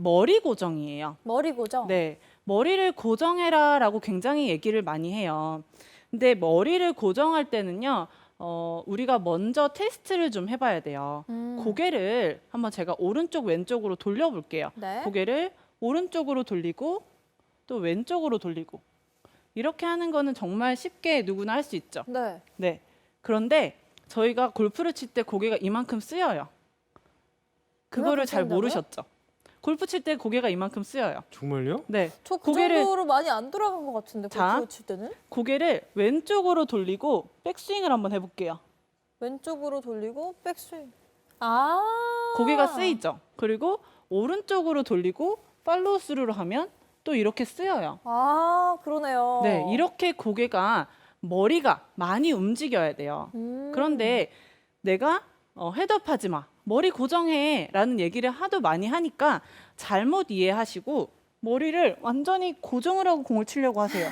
머리 고정이에요. 머리 고정. 네. 머리를 고정해라 라고 굉장히 얘기를 많이 해요. 근데 머리를 고정할 때는요. 어, 우리가 먼저 테스트를 좀 해봐야 돼요. 음. 고개를 한번 제가 오른쪽 왼쪽으로 돌려볼게요. 네. 고개를 오른쪽으로 돌리고 또 왼쪽으로 돌리고 이렇게 하는 거는 정말 쉽게 누구나 할 수 있죠. 네. 네. 그런데 저희가 골프를 칠 때 고개가 이만큼 쓰여요. 그거를 잘? 모르셨죠? 골프 칠 때 고개가 이만큼 쓰여요. 정말요? 네. 저 그 고개를- 정도로 많이 안 돌아간 것 같은데 자. 골프 칠 때는 고개를 왼쪽으로 돌리고 백스윙을 한번 해볼게요. 왼쪽으로 돌리고 백스윙. 아. 고개가 쓰이죠. 그리고 오른쪽으로 돌리고 팔로우 스루로 하면 또 이렇게 쓰여요. 아 그러네요. 네, 이렇게 고개가 머리가 많이 움직여야 돼요. 음. 그런데 내가 어, 헤드업하지 마, 머리 고정해라는 얘기를 하도 많이 하니까 잘못 이해하시고 머리를 완전히 고정을 하고 공을 치려고 하세요.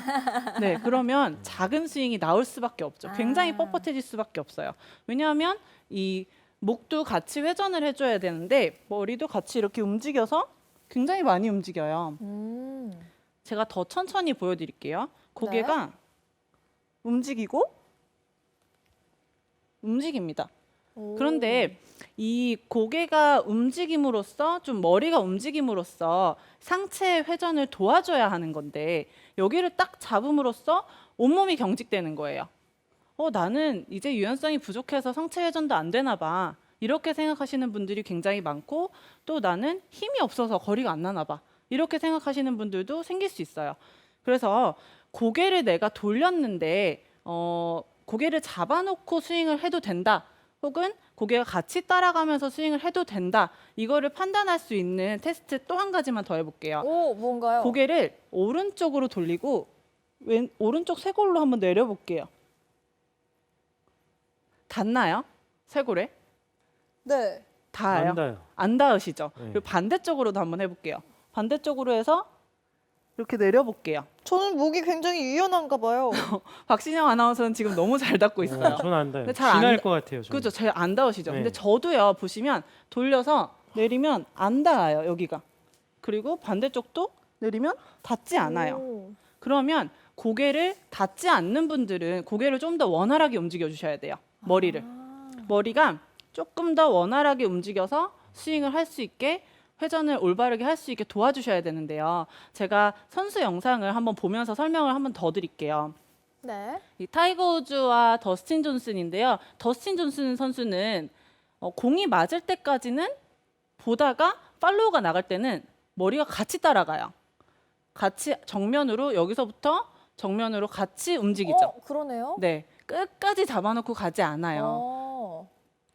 네, 그러면 작은 스윙이 나올 수밖에 없죠. 굉장히 아. 뻣뻣해질 수밖에 없어요. 왜냐하면 이 목도 같이 회전을 해줘야 되는데 머리도 같이 이렇게 움직여서 굉장히 많이 움직여요. 음. 제가 더 천천히 보여드릴게요. 고개가 움직이고 움직입니다. 오. 그런데 이 고개가 움직임으로써 좀 머리가 움직임으로써 상체 회전을 도와줘야 하는 건데 여기를 딱 잡음으로써 온몸이 경직되는 거예요. 어, 나는 이제 유연성이 부족해서 상체 회전도 안 되나 봐. 이렇게 생각하시는 분들이 굉장히 많고 또 나는 힘이 없어서 거리가 안 나나 봐. 이렇게 생각하시는 분들도 생길 수 있어요. 그래서 고개를 내가 돌렸는데 어, 고개를 잡아놓고 스윙을 해도 된다. 혹은 고개가 같이 따라가면서 스윙을 해도 된다. 이거를 판단할 수 있는 테스트 또 한 가지만 더 해볼게요. 오 뭔가요? 고개를 오른쪽으로 돌리고 왼 오른쪽 쇄골로 한번 내려볼게요. 닿나요? 쇄골에? 네. 닿아요? 안다요. 안 닿으시죠? 네. 그리고 반대쪽으로도 한번 해볼게요. 반대쪽으로 해서 이렇게 내려볼게요. 저는 목이 굉장히 유연한가 봐요. 박신영 아나운서는 지금 너무 잘 닿고 있어요. 어, 전안 닿아요. 근데 잘 안 지날 닿- 것 같아요. 저는. 그죠? 잘 안 닿으시죠? 네. 근데 저도요 보시면 돌려서 내리면 안 닿아요 여기가. 그리고 반대쪽도 내리면 닿지 않아요. 오. 그러면 고개를 닿지 않는 분들은 고개를 좀 더 원활하게 움직여 주셔야 돼요. 머리를. 아. 머리가 조금 더 원활하게 움직여서 스윙을 할 수 있게 회전을 올바르게 할 수 있게 도와주셔야 되는데요. 제가 선수 영상을 한번 보면서 설명을 한번 더 드릴게요. 네. 이 타이거 우즈와 더스틴 존슨인데요. 더스틴 존슨 선수는 어, 공이 맞을 때까지는 보다가 팔로우가 나갈 때는 머리가 같이 따라가요. 같이 정면으로 여기서부터 정면으로 같이 움직이죠. 어 그러네요. 네, 끝까지 잡아놓고 가지 않아요. 어.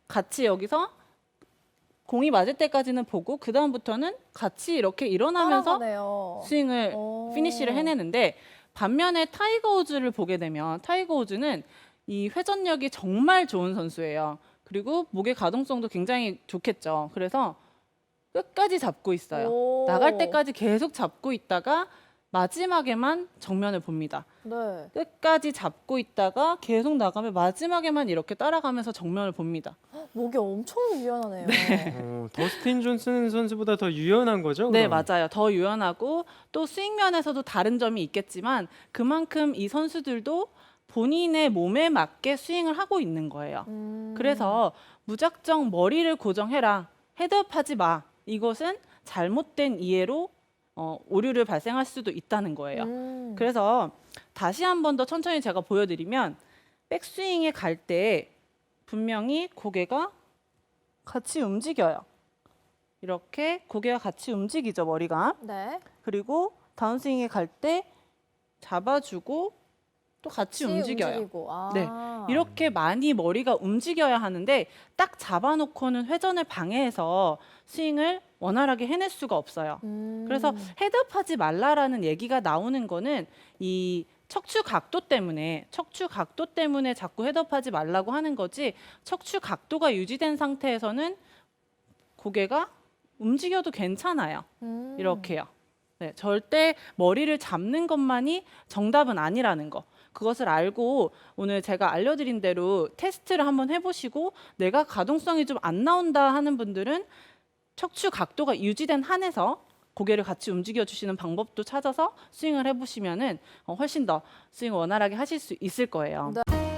같이 여기서 공이 맞을 때까지는 보고 그 다음부터는 같이 이렇게 일어나면서 따라가네요. 스윙을 어. 피니쉬를 해내는데 반면에 타이거 우즈를 보게 되면 타이거 우즈는 이 회전력이 정말 좋은 선수예요. 그리고 목의 가동성도 굉장히 좋겠죠. 그래서 끝까지 잡고 있어요. 오. 나갈 때까지 계속 잡고 있다가 마지막에만 정면을 봅니다. 네. 끝까지 잡고 있다가 계속 나가면 마지막에만 이렇게 따라가면서 정면을 봅니다. 목이 엄청 유연하네요. 어, 더스틴 존슨 선수보다 더 유연한 거죠? 네, 그럼? 맞아요. 더 유연하고 또 스윙면에서도 다른 점이 있겠지만 그만큼 이 선수들도 본인의 몸에 맞게 스윙을 하고 있는 거예요. 음. 그래서 무작정 머리를 고정해라. 헤드업하지 마. 이것은 잘못된 이해로 어, 오류를 발생할 수도 있다는 거예요. 음. 그래서 다시 한 번 더 천천히 제가 보여드리면 백스윙에 갈 때 분명히 고개가 같이 움직여요. 이렇게 고개가 같이 움직이죠 머리가. 네. 그리고 다운스윙에 갈 때 잡아주고 또 같이 움직여요. 움직이고. 아. 네. 이렇게 많이 머리가 움직여야 하는데 딱 잡아놓고는 회전을 방해해서 스윙을 원활하게 해낼 수가 없어요. 음. 그래서 헤드업하지 말라라는 얘기가 나오는 거는 이 척추 각도 때문에 척추 각도 때문에 자꾸 헤드업하지 말라고 하는 거지 척추 각도가 유지된 상태에서는 고개가 움직여도 괜찮아요. 음. 이렇게요. 네, 절대 머리를 잡는 것만이 정답은 아니라는 거. 그것을 알고 오늘 제가 알려드린 대로 테스트를 한번 해보시고 내가 가동성이 좀 안 나온다 하는 분들은 척추 각도가 유지된 한에서 고개를 같이 움직여 주시는 방법도 찾아서 스윙을 해보시면은 어, 훨씬 더 스윙 원활하게 하실 수 있을 거예요. 네.